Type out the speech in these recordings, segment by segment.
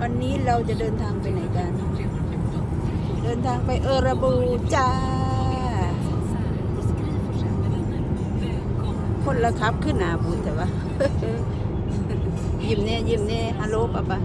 วันนี้เราจะเดินทางไปไหนกัน เดินทางไปเออระบูจ้า คนละครับขึ้นหนาบูแต่ว่า ยิ้มเนี่ยยิ้มเนี่ยฮัลโหลป้าป้า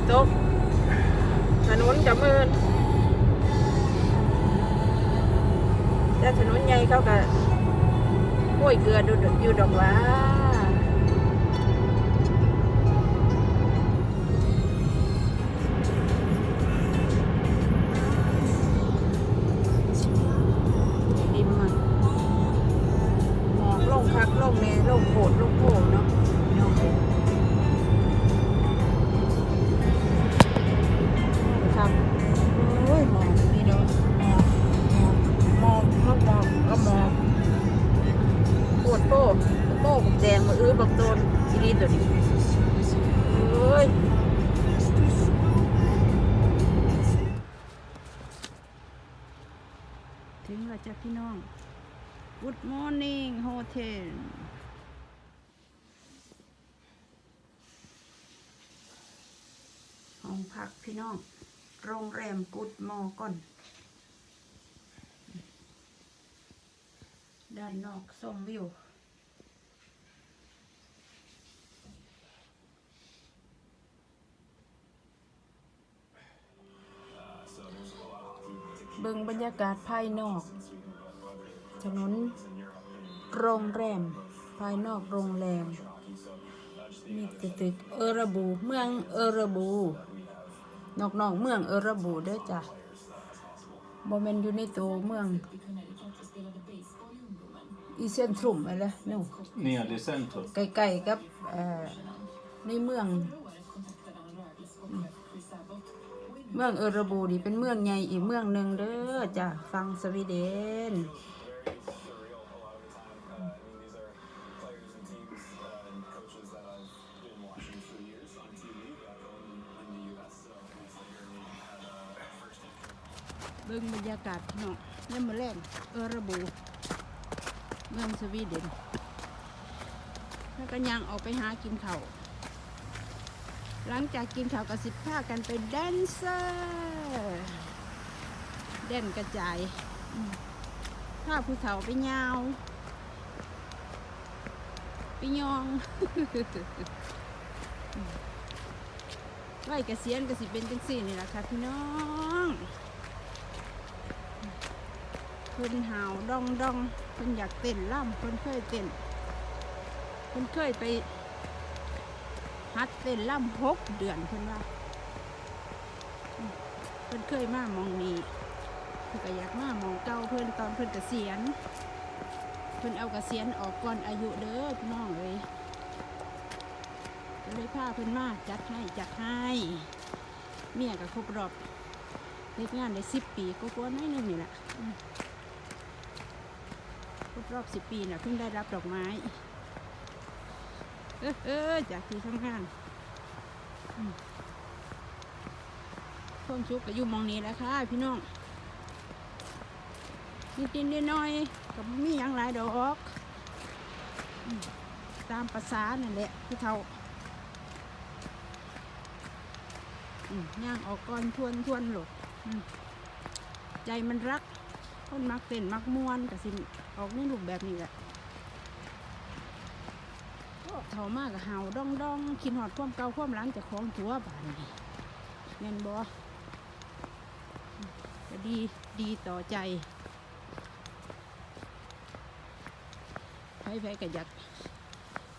กระตกถนนกระมืนแต่ถนนใหญ่เขาก็ห้วยเกลือดอยู่ดอกว่า แดงมาอื้อบักโดนอีนี่ตัวนี้เอ้ยถึงแล้วจ้ะพี่น้อง Good morning hotel ห้องพักพี่น้อง โรงแรมกุดมอก่อน ด้านนอกส้มวิว เบิ่งบรรยากาศภายนอก ถนนโรงแรม ภายนอกโรงแรม มีตึกตึกเออระบู เมืองเออระบู นอกนอกๆเมืองเออระบูเด้อจ้ะบ่แม่นอยู่ในตัวเมือง อีเซนทรุมอะไรนู่ Nere i centrum. ใกล้ๆกับเอ่อในเมือง เมืองเออระบูนี่เป็นเมืองใหญ่อีกเมืองหนึ่งเด้อจ้ะฟังสวีเดนเบิ่งบรรยากาศพี่น้องยามมื้อแรงเออระบู เมืองสวีเดนแล้วก็ยังออกไปหากินเขาว หลังจากกินเขาวก็สิบผ้ากันไปแดนเซอร์เด่นกระจายผ้าผู้เฒ่าไปยาวไปยองไว้เกษียณก็สิเป็นจังสี่นี่แหละค่ะพี่น้องเพิ่นหาวดองดองเพิ่นอยากเต้นล่ำเพิ่นเคยเต้นเพิ่นเคยไป ฮัดเต้นล่ำหกเดือนเพิ่อนว่าเพิ่อนเคยมามองนี้เพิ่นก็อยากมามองเก่าเพิ่อนตอนเพิ่อนเกษียณเพิ่อนเอาเกษียณออกก่อนอายุเด้อพี่น้องเอ้ยก็เลยพาเพิ่อนมาจัดให้จัดให้เมียก็ครบรอบเฮ็ดงานได้สิบปีก็กว่าน้อยนึงนี่แหละครบรอบสิบปีน่ะเพิ่งได้รับดอกไม้ เออเออจากที่ทำงานอืมความสุขก็อยู่มองนี้แล้วค่ะ พี่น้องนิดนิดน้อยกับมีหยังหลายดอกอตามภาษานั่นแหละพี่เท่าย่างออกก่อนทวนทวนหลกอืมใจมันรักคนมักเต้นมักมวนกับสิออกในรูปแบบนี้แหละ เท่ามากกับเห่าดองดองคิดหอดความเก่าความหลังจากของตัวบานนี่แม่นบ่ก็ดีดีต่อใจไผไผก็อยาก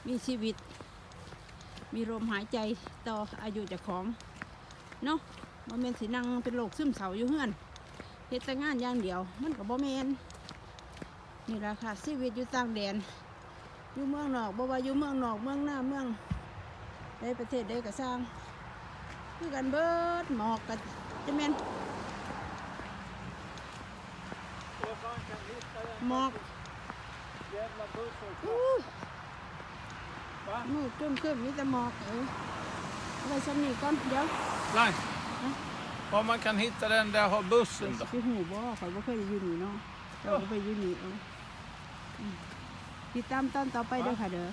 มีชีวิต มีลมหายใจต่ออายุจากของเนาะบ่แม่นสินั่งเป็นโรคซึมเศร้าอยู่เฮือนเฮ็ดแต่งานอย่างเดียว มันก็บ่แม่นนี่แหละค่ะชีวิตอยู่ต่างแดน อยู่เมืองนอกบ่ว่าอยู่เมืองนอกเมืองหน้าเมืองในประเทศใดก็สร้างคือกันเบิดหมอกก็จะแม่นหมอกอู้ยมืดครึ้มครึ้มๆมีแต่หมอกเออเอาไว้ซ้ำนี่ก่อนเดี๋ยว Nej. Var man kan hitta den där har bussen då? พี่หูบ่ข่อยบ่เติดตามตอนต่อไปเด้อค่ะเด้อ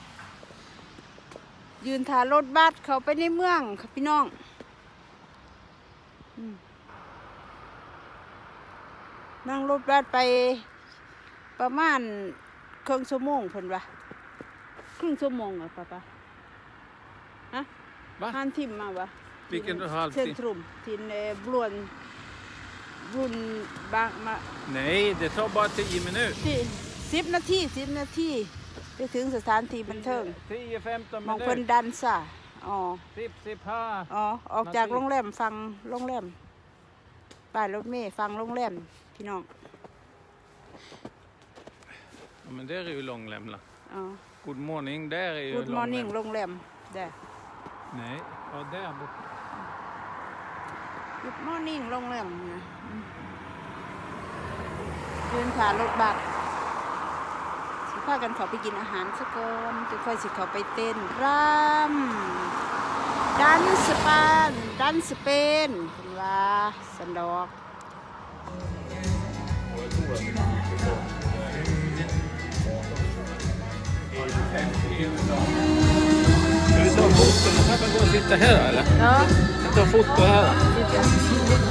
ยืนถ่ารถบัสเขาไปในเมืองค่ะพี่น้องอืมนั่งรถบัสไปประมาณครึ่งชั่วโมงเพิ่นว่าครึ่งชั่วโมงเหรอป้าป้าฮะ Va? ฮันทิมมาวะ Vilken halvtimme? เซนทรุมทินเอ่อบรวนบรุนบางมา Nej, det tar bara 10 minuter. ที่สิบนาทีสิบนาทีไปถึงสถานที่บันเทิง 10-15มองเพิ่นดันซ่าอ๋อ 10 15 อ๋อ ออกจากนาทีโรงแรมฟังโรงแรมป้ายรถเมย์ฟังโรงแรมพี่น้อง Ja, men där är ju Långlämla. อ๋อ Good morning, där är ju Good morning Långlämla. โรงแรมเด้อ Nej, ja där borta. Good morning โรงแรมนะอืมยืนขารถบัสสิ พากันเขาไปกินอาหารสักก่อนจะค่อยสิเขาไปเต้นรำดันสปานดันสเปนเป็นว่าสันดอก Ska vi ta foto? Nu kan man gå och sitta här eller? เนาะ Jag tar foto här.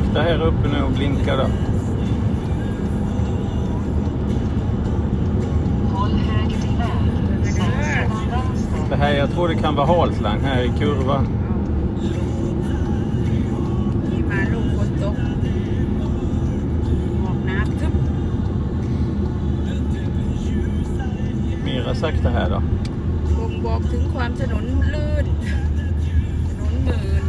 Sakta här uppe nu och blinka då. Håll höger till väg. Sväng sedan vänster. Det här, jag tror det kan vara halt lang här i kurvan. นี่มาลูกฝนตกหมอกหนาทึบ Mera sakta här då. บ่งบอกถึงความถนนลื่นถนนหมื่น